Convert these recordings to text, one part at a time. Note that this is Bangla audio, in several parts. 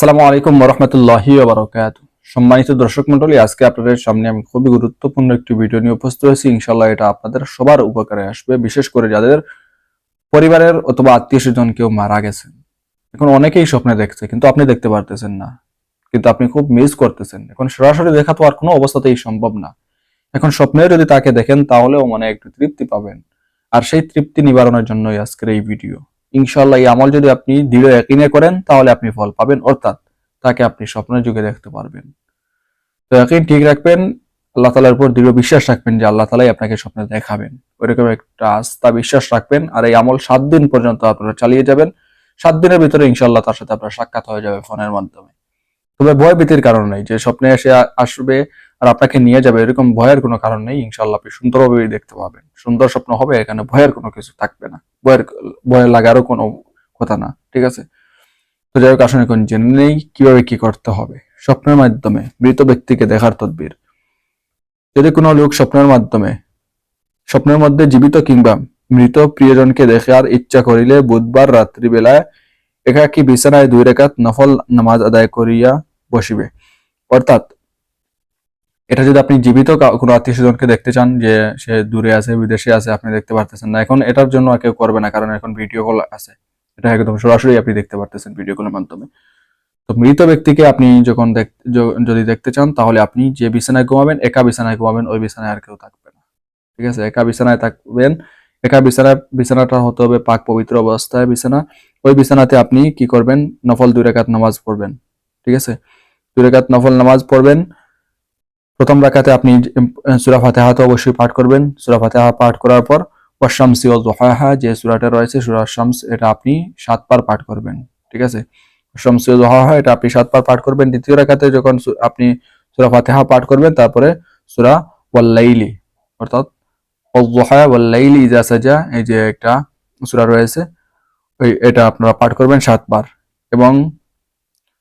আসসালামু আলাইকুম রহমতুল্লাহি বারকাত সম্মানিত দর্শক মন্ডলী আজকে আপনাদের সামনে আমি খুবই গুরুত্বপূর্ণ একটি ভিডিও নিয়ে উপস্থিত হয়েছি। ইনশাল্লাহ এটা আপনাদের সবার উপকারে আসবে, বিশেষ করে যাদের পরিবারের অথবা আত্মীয় স্বজন কেউ মারা গেছেন। এখন অনেকেই স্বপ্নে দেখছে, কিন্তু আপনি দেখতে পারতেছেন না। কিন্তু আপনি খুব মিস করতেছেন। এখন সরাসরি দেখা তো আর কোনো অবস্থাতেই সম্ভব না। এখন স্বপ্নে যদি তাকে দেখেন, তাহলেও মনে একটু তৃপ্তি পাবেন। আর সেই তৃপ্তি নিবারণের জন্যই আজকের এই ভিডিও ইনশাল্লাহ এই আমল যদি আপনি দৃঢ় একিনে করেন, তাহলে আপনি ফল পাবেন, অর্থাৎ তাকে আপনি স্বপ্নের যুগে দেখতে পারবেন। তো একিন ঠিক রাখবেন, আল্লাহ তালার উপর দৃঢ় বিশ্বাস রাখবেন যে আল্লাহ তালাই আপনাকে স্বপ্নে দেখাবেন। ওইরকম একটা আস্থা, বিশ্বাস রাখবেন, আর এই আমল সাত দিন পর্যন্ত আপনারা চালিয়ে যাবেন। সাত দিনের ভিতরে ইনশাল্লাহ তার সাথে আপনার সাক্ষাৎ হয়ে যাবে ফোনের মাধ্যমে। তবে ভয় ভীতির কারণ নেই, যে স্বপ্নে এসে আসবে আর আপনাকে নিয়ে যাবে, এরকম ভয়ের কোনো কারণ নেই। ইনশাল্লাহ আপনি সুন্দরভাবেই দেখতে পাবেন। সুন্দর স্বপ্ন হবে, এখানে ভয়ের কোনো কিছু থাকবে না। ভয়ের ভয় লাগারও কোনো কথা না, ঠিক আছে? তো যাই হোক আসলে এখন জেনে নেই কীভাবে কি করতে হবে। স্বপ্নের মাধ্যমে, মৃত ব্যক্তিকে দেখার তদবির। যদি কোনো লোক স্বপ্নের মাধ্যমে, স্বপ্নের মধ্যে জীবিত কিংবা মৃত প্রিয়জনকে দেখার ইচ্ছা করিলে বুধবার রাত্রিবেলায় একাকী বিছানায় দুই রেখাত নফল নামাজ আদায় করিয়া বসিবে। অর্থাৎ এটা যদি আপনি জীবিত কোনো আত্মীয় স্বজনকে দেখতে চান যে সে দূরে আছে, বিদেশে আছে, আপনি দেখতে পারতেছেন না, এখন এটার জন্য কেউ করবে না, কারণ এখন ভিডিও কল আছে। এটা একদম সরাসরি আপনি দেখতে পারতেছেন ভিডিও কলের মাধ্যমে। তো মৃত ব্যক্তিকে আপনি যখন যদি দেখতে চান, তাহলে আপনি যে বিছানায় ঘুমাবেন, একা বিছানায় ঘুমাবেন, ওই বিছানায় আর কেউ থাকবে না। ঠিক আছে? একা বিছানায় থাকবেন, একা বিছানায় বিছানাটা হতে হবে পাক পবিত্র অবস্থায় বিছানা। ওই বিছানাতে আপনি কি করবেন? নফল দুই নামাজ পড়বেন। ঠিক আছে? দুই রেখাত নফল নামাজ পড়বেন প্রথম রাকাতে আপনি সুরা ফাতেহা তো অবশ্যই পাঠ করবেন। সুরা ফাতেহা পাঠ করার পর ওয়াশামসি ও দোহাহা যে সুরাটা রয়েছে, সুরা শামস, এটা আপনি সাতবার পাঠ করবেন। ঠিক আছে? শামসি ও দোহাহা, এটা আপনি সাতবার পাঠ করবেন। দ্বিতীয় রাকাতে যখন আপনি সুরা ফাতেহা পাঠ করবেন, তারপরে সুরা ওয়াল্লাইলি, অর্থাৎ ওয়াল্লাইলি ইজা সাজা, এই যে একটা সুরা রয়েছে এটা আপনারা পাঠ করবেন সাতবার। এবং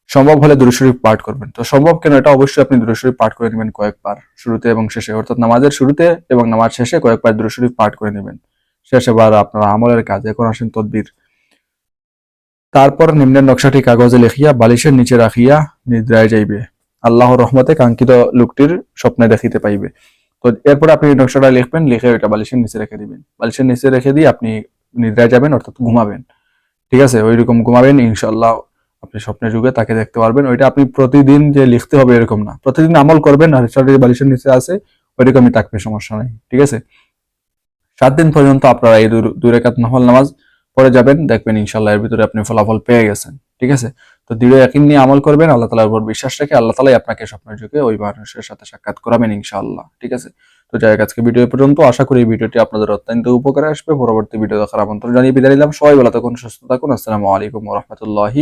সম্ভব হলে দুরুশরীফ পাঠ করবেন। তো সম্ভব কেন এটা অবশ্যই আপনি দুরুশরীফ পাঠ করে নেবেন কয়েকবার শুরুতে এবং শেষে। অর্থাৎ নামাজের শুরুতে এবং নামাজ শেষে কয়েকবার দুরুশরীফ পাঠ করে নেবেন। শেষে বার আপনার আমলের কাজ, এখন আসেন তদবির। তারপর নিম্নের নকশাটি কাগজে লিখিয়া, বালিশের নিচে রাখিয়া নিদ্রায় যাইবে। আল্লাহর রহমতে কাঙ্ক্ষিত লোকটির স্বপ্নে দেখিতে পাইবে। তো এরপর আপনি নকশাটা লিখবেন, লিখে ওইটা বালিশের নিচে রেখে দিবেন। বালিশের নিচে রেখে দিয়ে আপনি নিদ্রায় যাবেন, অর্থাৎ ঘুমাবেন। ঠিক আছে? ওইরকম ঘুমাবেন ইনশাল্লাহ আপনি স্বপ্নের যুগে তাকে দেখতে পারবেন। ওইটা আপনি প্রতিদিন যে লিখতে হবে এরকম না। প্রতিদিন আমল করবেন আর সেটা বালিশের নিচে আছে, ওইরকমই থাকবে, সমস্যা নেই, ঠিক আছে? সাত দিন পর্যন্ত আপনারা এই দুই রেখাত নফল নামাজ পড়ে যাবেন, দেখবেন ইনশাল্লাহ এর ভিতরে আপনি ফলাফল পেয়ে গেছেন, ঠিক আছে? তো দৃঢ় একই নিয়ে আমল করবেন, আল্লাহ তালার উপর বিশ্বাস রেখে আল্লাহ তালাই আপনাকে স্বপ্নের যুগে ওই মানুষের সাথে সাক্ষাৎ করাবেন ইনশাআল্লাহ, ঠিক আছে? তো যাই হোক, আজকে ভিডিও পর্যন্ত। আশা করি ভিডিওটি আপনাদের অত্যন্ত উপকারে আসবে। পরবর্তী ভিডিও দেখার আমন্ত্রণ জানিয়ে বিদায় নিলাম। সবাই বেলা তখন সুস্থ থাকুন। আসসালামু আলাইকুম রহমতুল্লাহি